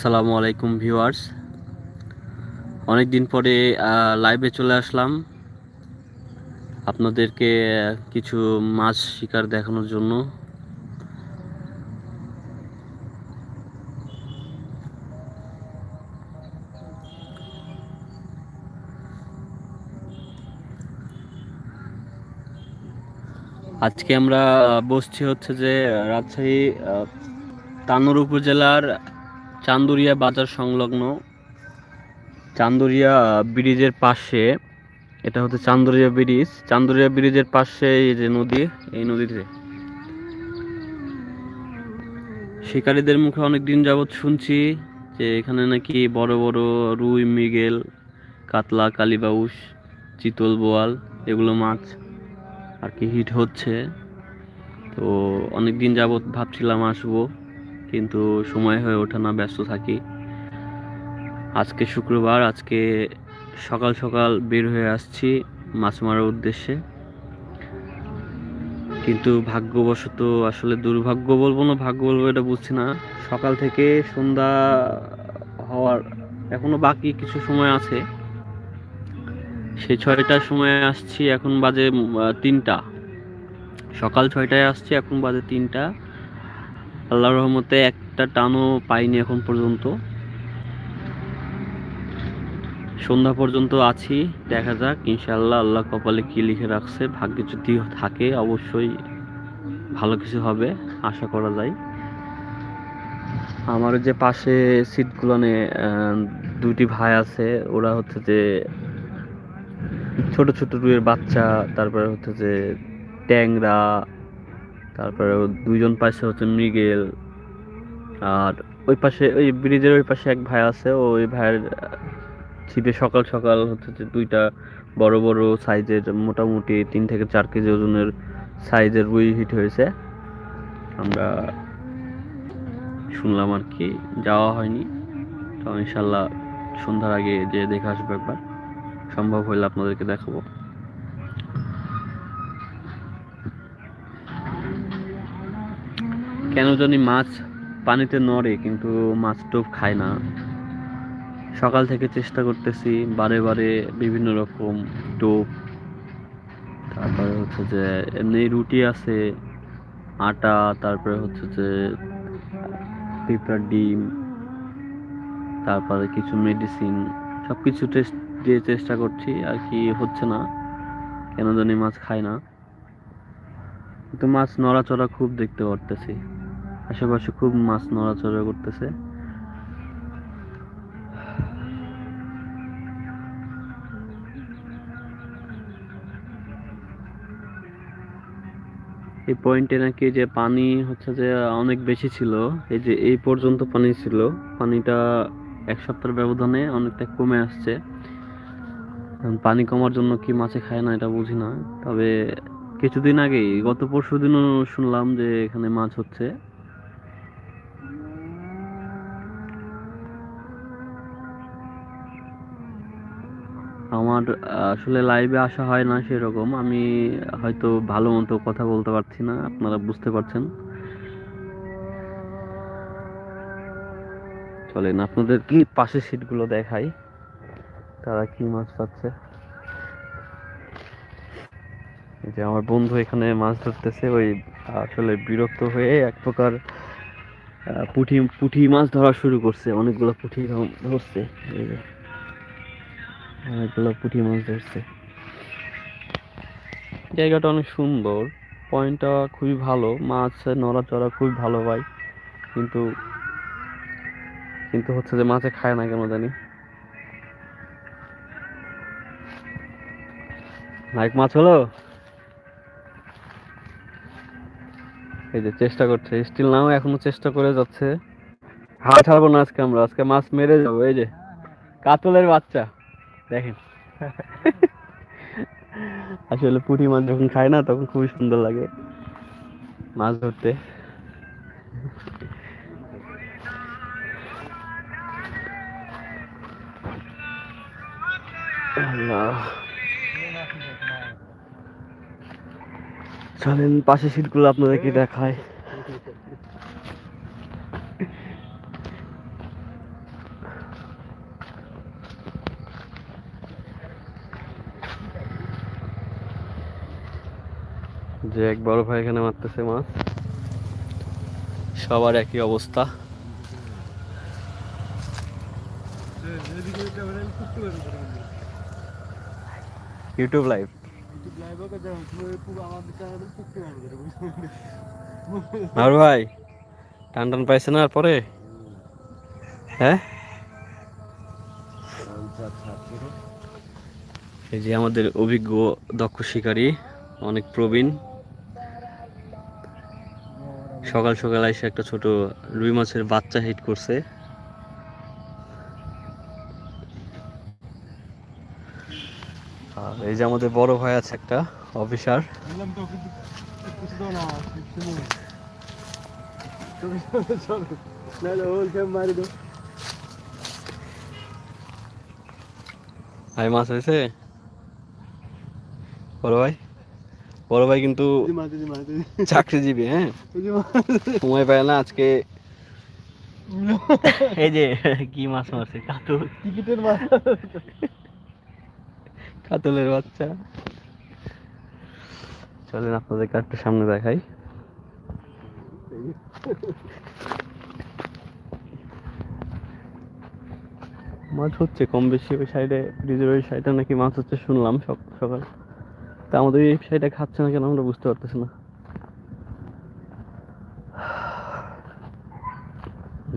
আসসালামু আলাইকুম ভিউয়ার্স। অনেক দিন পরে লাইভে চলে আসলাম। আপনাদেরকে কিছু মাছ শিকার দেখানোর জন্য। আজকে আমরা বসছি হচ্ছে যে, রাজশাহী তানোর উপজেলার চান্দুরিয়া বাজার সংলগ্ন চান্দুরিয়া ব্রিজের পাশে, এটা হচ্ছে চান্দুরিয়া ব্রিজ। চান্দুরিয়া ব্রিজের পাশে এই যে নদী, এই নদীতে। শিকারীদের মুখে অনেক দিন যাবৎ শুনছি যে এখানে নাকি বড় বড় রুই, মৃগেল, কাতলা কালিবাউস চিতল বোয়াল, এগুলো মাছ আর কি হিট হচ্ছে। তো অনেক দিন যাবৎ ভাবছিলাম আসব। কিন্তু সময় হয়ে ওঠে না, ব্যস্ত থাকি। আজকে শুক্রবার, আজকে সকাল সকাল বের হয়ে আসছি মাছ মারার উদ্দেশ্যে। কিন্তু ভাগ্যবশত আসলে দুর্ভাগ্য বলব না, ভাগ্য বলব এটা বুঝছি না। সকাল থেকে সন্ধ্যা হওয়ার এখনও বাকি কিছু সময় আছে। সেই ছয়টার সময় আসছি, এখন বাজে তিনটা। সকাল ছয়টায় আসছি, এখন বাজে তিনটা। আল্লাহর রহমতে একটা টানও পাইনি এখন পর্যন্ত। সন্ধ্যা পর্যন্ত আছি, দেখা যাক ইনশাল্লাহ আল্লাহ কপালে কি লিখে রাখছে, ভাগ্যে যদি থাকে অবশ্যই ভালো কিছু হবে, আশা করা যায়। আমার যে পাশে সিটগুলোনে দুটি ভাই আছে, ওরা হচ্ছে যে ছোট ছোট রুইয়ের বাচ্চা, তারপরে হচ্ছে যে ট্যাংরা তারপরে দুইজন পাশে হচ্ছে মৃগেল। আর ওই পাশে, ওই ব্রিজের ওই পাশে এক ভাই আছে ওই ভাইয়ের ছিপে সকাল সকাল হচ্ছে যে দুইটা বড় বড় সাইজের, মোটামুটি তিন থেকে চার কেজি ওজনের সাইজের রুই হিট হয়েছে। আমরা শুনলাম আর কি, যাওয়া হয়নি। তো ইনশাল্লাহ সন্ধ্যার আগে যে দেখে আসব একবার। সম্ভব হলে আপনাদেরকে দেখাবো। কেন জানি মাছ পানিতে নড়ে, কিন্তু মাছ টোপ খায় না। সকাল থেকে চেষ্টা করতেছি বারে বারে বিভিন্ন রকম টোপ। তারপরে হচ্ছে যে এমনি রুটি আছে, আটা, তারপরে হচ্ছে যে পিঁপড়ার ডিম, তারপরে কিছু মেডিসিন সব কিছু টেস্ট দিয়ে চেষ্টা করছি, আর কি হচ্ছে না। কেন জানি মাছ খায় না। কিন্তু মাছ নড়াচড়া খুব দেখতে পারতেছি। আশেপাশে খুব মাছ নড়াচড়া করতেছে। এই পয়েন্টে নাকি যে পানি হচ্ছে যে অনেক বেশি ছিল, এই যে এই পর্যন্ত পানি ছিল, পানিটা এক সপ্তাহের ব্যবধানে অনেকটা কমে আসছে। পানি কমার জন্য কি মাছে খায় না এটা বুঝি না, তবে কিছুদিন আগেই, গত পরশু দিনও শুনলাম যে এখানে মাছ হচ্ছে। আমার আসলে লাইভে আসা হয় না সেরকম। আমি হয়তো ভালো মতো কথা বলতে পারছি না, আপনারা বুঝতে পারছেন। চলেন, আপনাদের কি পাশের সিটগুলো দেখাই? তারা কি মাছ পাচ্ছে? যে আমার বন্ধু এখানে মাছ ধরতেছে, ওই আসলে বিরক্ত হয়ে এক প্রকার পুঁটি পুঁটি মাছ ধরা শুরু করছে, অনেকগুলো পুঁটি ধরছে। এই যে অনেকগুলো পুঁটি মাছ ধরছে। জায়গাটা অনেক সুন্দর পয়েন্টটা খুবই ভালো, মাছ নড়াচড়া খুবই ভালো ভাই, কিন্তু কিন্তু হচ্ছে যে মাছে খায় না কেন জানি। নায়ক মাছ হলো? এই যে চেষ্টা করছে স্টিল নাও এখনও চেষ্টা করে যাচ্ছে। হাত ছাড়বো না আজকে আমরা, আজকে মাছ মেরে যাব, এই যে, কাতলের বাচ্চা। দেখেন। আসলে পুঁটি মাছ যখন খায় না, তখন খুবই সুন্দর লাগে মাছ ধরতে। চলেন, পাশে সিটগুলো আপনাদেরকে দেখায়। যে এক বড় ভাই এখানে মারতেছে মাছ। সবার একই অবস্থা। ইউটিউব লাইভ আর ভাই, টান টান পাইছে না আর পরে? হ্যাঁ? এই যে আমাদের অভিজ্ঞ দক্ষ শিকারী, অনেক প্রবীণ। সকাল সকাল এসে একটা ছোট রুই মাছের বাচ্চা হিট করছে। আর এই যে আমাদের বড় ভাই আছে একটা, অফিসার। ভাই, মাছ হয়েছে? বড় ভাই? বড় ভাই কিন্তু চাকরিজীবী হ্যাঁ? সময় পায় না আজকে। এই যে কি মাছ মারছে? কাতল। টিকিটের মাছ কাতলের বাচ্চা। চলেন আপনাদের কাঠটা সামনে দেখাই। মাছ হচ্ছে কম বেশি ওই সাইডে ব্রিজের ওই সাইডে নাকি মাছ হচ্ছে শুনলাম সকাল। তা আমাদের এই সাইডে খাচ্ছে না কেন আমরা বুঝতে পারতেছি না।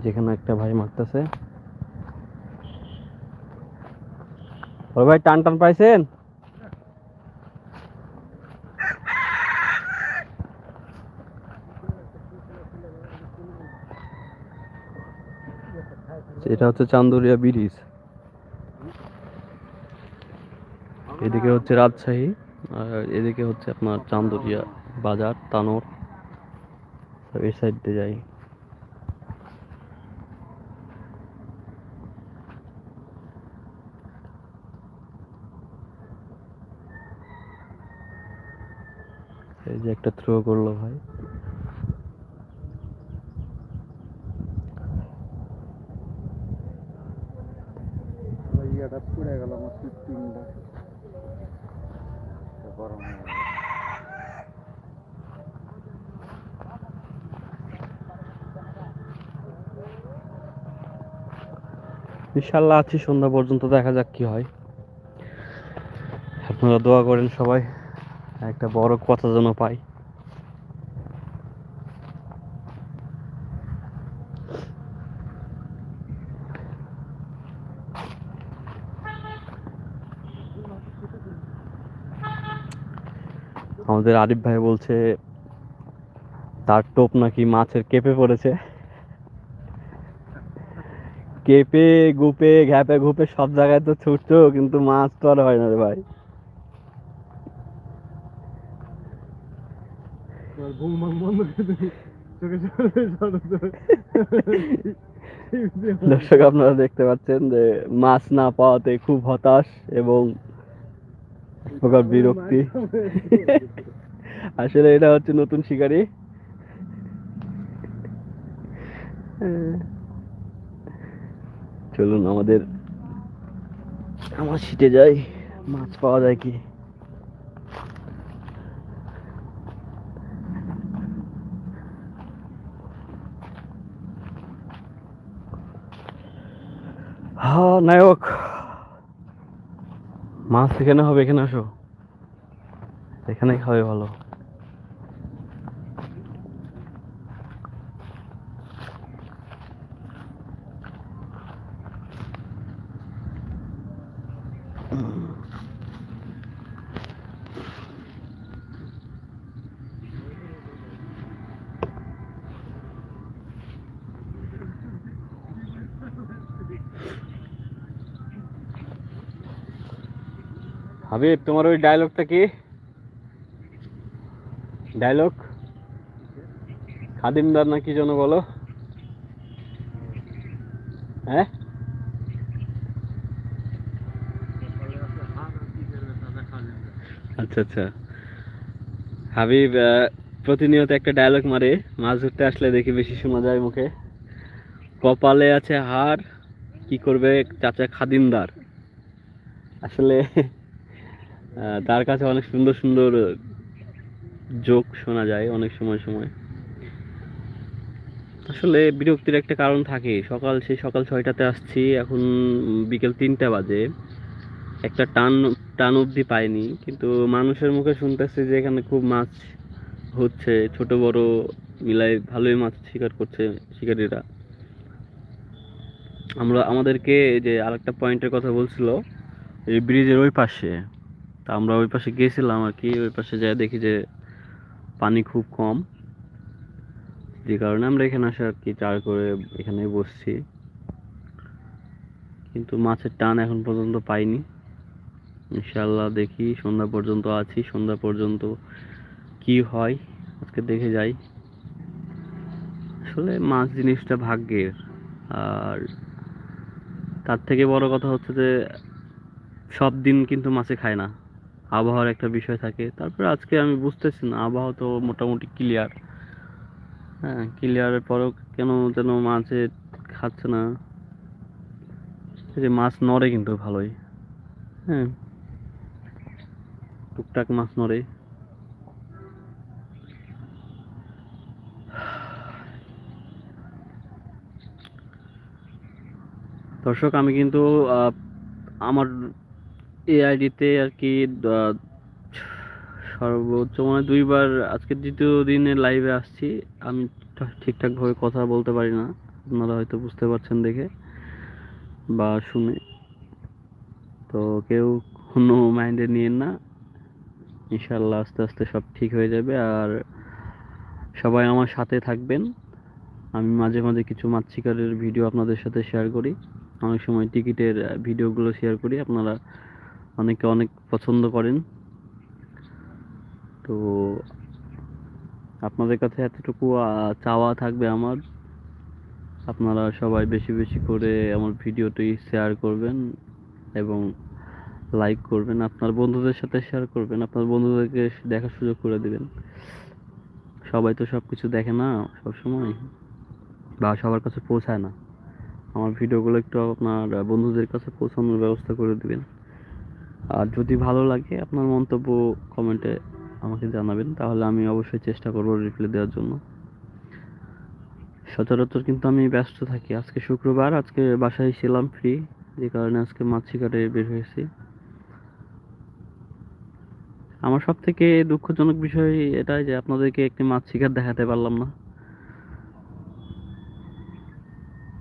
যেখানে একটা ভাই মারতেছে। ও ভাই, টান টান পাইছেন? এটা হচ্ছে চান্দুরিয়া ব্রিজ। এদিকে হচ্ছে রাজশাহী। এদিকে হচ্ছে আপনার চান্দুরিয়া বাজার, তানোর। এই সাইড দিয়ে যাই। এই যে একটা থ্রো করল ভাই। ইনশাল্লাহ আছি সন্ধ্যা পর্যন্ত দেখা যাক কি হয়। আপনারা দোয়া করেন সবাই, একটা বড় কথা যেন পাই। আমাদের আরিফ ভাই বলছে, তার টোপ নাকি মাছের কেঁপে পড়েছে। কেঁপে গুপে ঘ্যাপে ঘুপে সব জায়গায় তো ছুটছো কিন্তু মাছ তো আর হয় না রে ভাই। দর্শক আপনারা দেখতে পাচ্ছেন যে মাছ না পাওয়াতে খুব হতাশ এবং প্রকার বিরক্তি। আসলে এটা হচ্ছে নতুন শিকারি। চলুন, আমাদের, আমার সিটে যাই, মাছ পাওয়া যায় কি? হ্যাঁ নায়ক। মাছ এখানে হবে, এখানে আসো। এখানে খাবে ভালো। হাবিব, তোমার ওই ডায়লগটা কি? ডায়লগ খাদিমদার না কি যেন বলো? হ্যাঁ? আচ্ছা আচ্ছা। হাবিব প্রতিনিয়ত একটা ডায়লগ মারে। মাছ ধরতে আসলে দেখি বেশি শোনা যায় মুখে। কপালে আছে হার, কি করবে চাচা খাদিমদার? আসলে তার কাছে অনেক সুন্দর সুন্দর যোগ শোনা যায় অনেক সময় সময়। আসলে বিরক্তির একটা কারণ থাকে। সকাল, সেই সকাল ছয়টাতে আসছি, এখন বিকেল তিনটা বাজে। একটা টান টান অবধি পাইনি, কিন্তু মানুষের মুখে শুনতেছি যে এখানে খুব মাছ হচ্ছে, ছোট, বড় মিলাই ভালোই মাছ শিকার করছে শিকারীরা। আমরা, আমাদেরকে যে আরেকটা পয়েন্টের কথা বলছিল, এই ব্রিজের ওই পাশে। তা আমরা ওই পাশে গিয়েছিলাম আর কি, ওই পাশে যাই দেখি যে পানি খুব কম। যে কারণে আমরা এখানে আসে আর কি চার করে এখানে বসছি। কিন্তু মাছের টান এখন পর্যন্ত পাইনি। ইনশাল্লাহ দেখি সন্ধ্যা পর্যন্ত আছি, সন্ধ্যা পর্যন্ত কি হয় আজকে দেখে যাই। আসলে মাছ জিনিসটা ভাগ্যের। আর তার থেকে বড় কথা হচ্ছে যে সব দিন কিন্তু মাছে খায় না। আবহাওয়ার একটা বিষয় থাকে। তারপরে আজকে আমি বুঝতেছি না, আবহাওয়া তো মোটামুটি ক্লিয়ার হ্যাঁ ক্লিয়ারের পরেও কেন যেন মাছে খাচ্ছে না। যে মাছ নড়ে কিন্তু ভালোই। হ্যাঁ টুকটাক মাছ নড়ে। দর্শক, আমি কিন্তু আমার এই আইডিতে আর কি সর্বোচ্চ মানে দুইবার আজকে দ্বিতীয় দিনে লাইভে আসছি। আমি ঠিকঠাকভাবে কথা বলতে পারি না, আপনারা হয়তো বুঝতে পারছেন দেখে বা শুনে। তো কেউ কোনো মাইন্ডে নিয়েন না। ইনশাল্লাহ আস্তে আস্তে সব ঠিক হয়ে যাবে। আর সবাই আমার সাথে থাকবেন। আমি মাঝে মাঝে কিছু মাছ শিকারের ভিডিও আপনাদের সাথে শেয়ার করি। অনেক সময় টিকিটের ভিডিওগুলো শেয়ার করি। আপনারা অনেকে অনেক পছন্দ করেন। তো আপনাদের কাছে এতটুকু চাওয়া থাকবে আমার। আপনারা সবাই বেশি বেশি করে আমার ভিডিওটি শেয়ার করবেন এবং লাইক করবেন। আপনার বন্ধুদের সাথে শেয়ার করবেন। আপনার বন্ধুদেরকে দেখার সুযোগ করে দেবেন। সবাই তো সব কিছু দেখে না সব সময় বা সবার কাছে পৌঁছায় না। আমার ভিডিওগুলো একটু আপনার বন্ধুদের কাছে পৌঁছানোর ব্যবস্থা করে দিবেন। আর যদি ভালো লাগে আপনার মন্তব্য কমেন্টে আমাকে জানাবেন, তাহলে আমি অবশ্যই চেষ্টা করব রিপ্লাই দেওয়ার জন্য। সচরাচর কিন্তু আমি ব্যস্ত থাকি। আজকে শুক্রবার, আজকে বাসায় ছিলাম ফ্রি যে কারণে আজকে মাছ শিকারে বের হয়েছি। আমার সব থেকে দুঃখজনক বিষয় এটাই যে আপনাদেরকে একটি মাছ শিকার দেখাতে পারলাম না।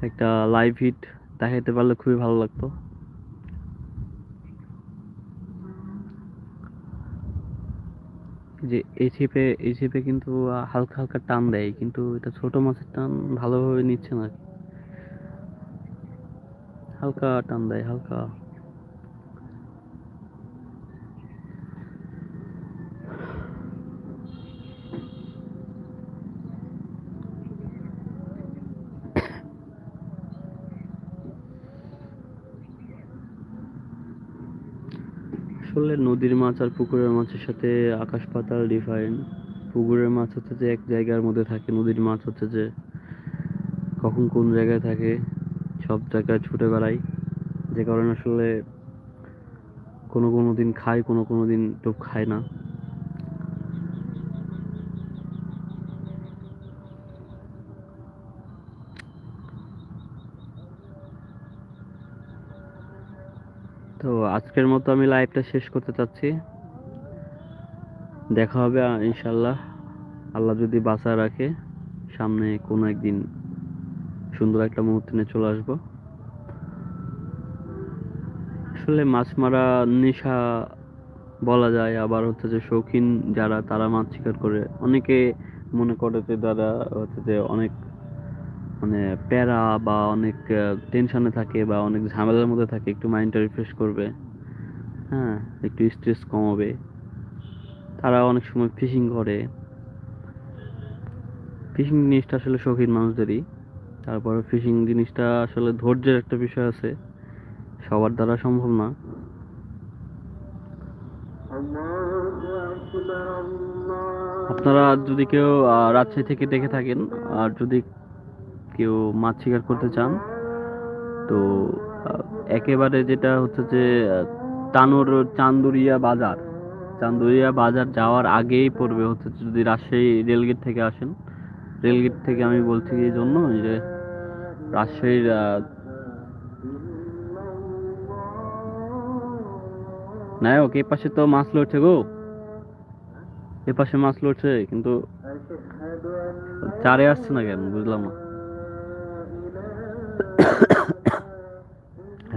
একটা লাইভ হিট দেখাতে পারলে খুবই ভালো লাগতো। যে এই ছিপে এই ছিপে কিন্তু হালকা হালকা টান দেয়, কিন্তু এটা ছোট মাছের টান ভালোভাবে নিচ্ছে না। হালকা টান দেয়, হালকা। আসলে নদীর মাছ আর পুকুরের মাছের সাথে আকাশ পাতাল ডিফারেন্ট পুকুরের মাছ হচ্ছে যে এক জায়গার মধ্যে থাকে, নদীর মাছ হচ্ছে যে কখন কোন জায়গায় থাকে, সব জায়গায় ছুটে বেড়াই যে কারণে আসলে কোনো কোনো দিন খায়, কোনো কোনো দিন তো খায় না তো আজকের মতো আমি লাইভটা শেষ করতে চাচ্ছি। দেখা হবে ইনশাল্লাহ আল্লাহ যদি বাঁচা রাখে, সামনে কোনো একদিন সুন্দর একটা মুহূর্ত নিয়ে চলে আসব। আসলে মাছ মারা নেশা বলা যায়, আবার হচ্ছে যে শৌখিন যারা, তারা মাছ শিকার করে। অনেকে মনে করে যে, তারা হচ্ছে যে অনেক মানে প্যারা বা অনেক টেনশনে থাকে বা অনেক ঝামেলার মধ্যে থাকে, একটু মাইন্ডটা রিফ্রেশ করবে। হ্যাঁ একটু স্ট্রেস কমাবে। তারা অনেক সময় ফিশিং করে। ফিশিং জিনিসটা আসলে শৌখিন মানুষদেরই। তারপরে ফিশিং জিনিসটা আসলে ধৈর্যের একটা বিষয় আছে। সবার দ্বারা সম্ভব না। আপনারা যদি কেউ রাজশাহী থেকে দেখে থাকেন, আর যদি কেউ মাছ শিকার করতে চান, তো একেবারে যেটা হচ্ছে যে তানোর চান্দুরিয়া বাজার চান্দুরিয়া বাজার যাওয়ার আগেই পড়বে হচ্ছে যদি রাজশাহী রেলগেট থেকে আসেন। রেলগেট থেকে আমি বলছি এই জন্য যে, রাজশাহীর নায়ক এই পাশে তো মাছ লড়ছে গো। এ পাশে মাছ লড়ছে, কিন্তু চারে আসছে না কেন, বুঝলাম না।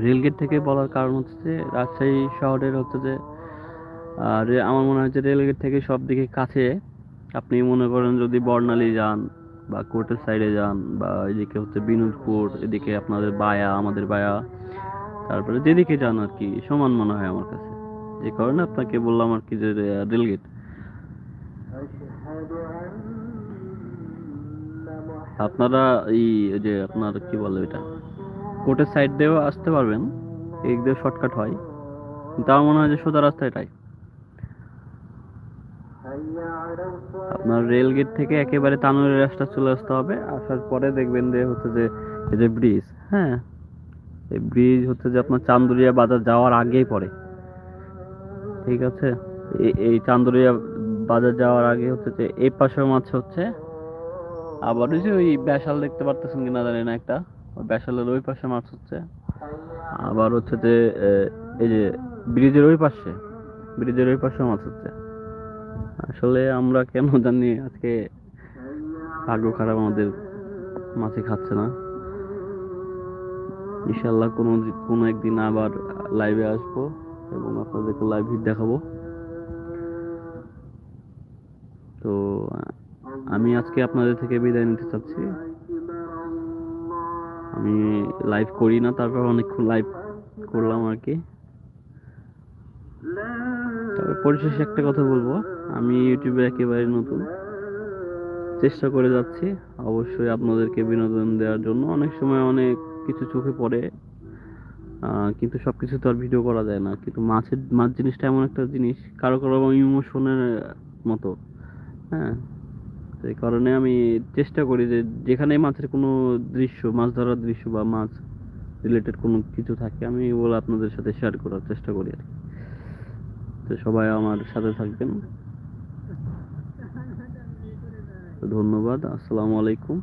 রেলগেট থেকে বলার কারণ হচ্ছে রাজশাহী শহরের হচ্ছে যে আর আমার মনে হয় যে রেলগেট থেকে সব দিকে কাছে আপনি মনে করেন যদি বর্ণালী যান বা কোর্টের সাইডে যান বা এদিকে হচ্ছে বিনোদপুর, এদিকে আপনাদের বায়া, আমাদের বায়া, তারপরে যেদিকে যান আর কি, সমান মনে হয় আমার কাছে। যে কারণে আপনাকে বললাম আর কি যে রেলগেট। আপনারা এই যে আপনার কি বলে এটা কোর্টের সাইড দিয়েও আসতে পারবেন এই দিয়ে শর্টকাট হয়। কিন্তু আমার মনে হয় যে সোজা রাস্তা এটাই। আপনার রেল গেট থেকে একেবারে তানোরের রাস্তা চলে আসতে হবে, আসার পরে দেখবেন যে হচ্ছে যে, এই যে ব্রিজ হ্যাঁ? এই ব্রিজ হচ্ছে যে আপনার চান্দুরিয়া বাজার যাওয়ার আগেই পড়ে। ঠিক আছে? এই চান্দুরিয়া বাজার যাওয়ার আগে হচ্ছে যে, এই পাশের মাছ হচ্ছে। আবার ওই যে ওই ব্যাসাল দেখতে পারতেছেন কিনা জানি না একটা। ওই ব্যাসালের ওই পাশে মাছ হচ্ছে। আবার হচ্ছে যে এই যে ব্রিজের ওই পাশে, ব্রিজের ওই পাশে মাছ হচ্ছে। আসলে আমরা কেন জানি আজকে ভাগ্য খারাপ আমাদের মাছে খাচ্ছে না। ইনশাল্লাহ কোনো কোনো একদিন আবার লাইভে আসব এবং আপনাদেরকে লাইভ দেখাবো। তো আমি আজকে আপনাদের থেকে বিদায় নিতে চাচ্ছি। আমি লাইভ করি না, তারপর অনেকক্ষণ লাইভ করলাম আর কি। তবে পরিশেষে একটা কথা বলব, আমি ইউটিউবে একেবারে নতুন। চেষ্টা করে যাচ্ছি অবশ্যই আপনাদেরকে বিনোদন দেওয়ার জন্য। অনেক সময় অনেক কিছু চোখে পড়ে কিন্তু সব কিছু তো আর ভিডিও করা যায় না। কিন্তু মাছের মাছ জিনিসটা এমন একটা জিনিস, কারও কারও ইমোশনের মতো। হ্যাঁ? সেই কারণে আমি চেষ্টা করি যে যেখানে মাছের কোনো দৃশ্য, মাছ ধরার দৃশ্য বা মাছ রিলেটেড কোনো কিছু থাকে, আমি এগুলো আপনাদের সাথে শেয়ার করার চেষ্টা করি আর কি। তো সবাই আমার সাথে থাকবেন। ধন্যবাদ, আসসালামু আলাইকুম।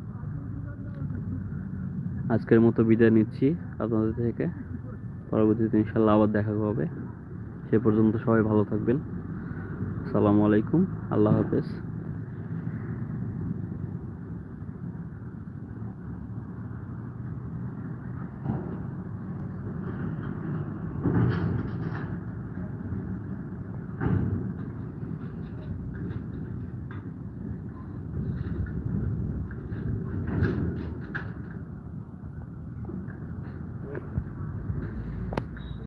আজকের মতো বিদায় নিচ্ছি আপনাদের থেকে। পরবর্তীতে ইনশাল্লাহ আবার দেখা হবে। সে পর্যন্ত সবাই ভালো থাকবেন। আসসালামু আলাইকুম, আল্লাহ হাফেজ।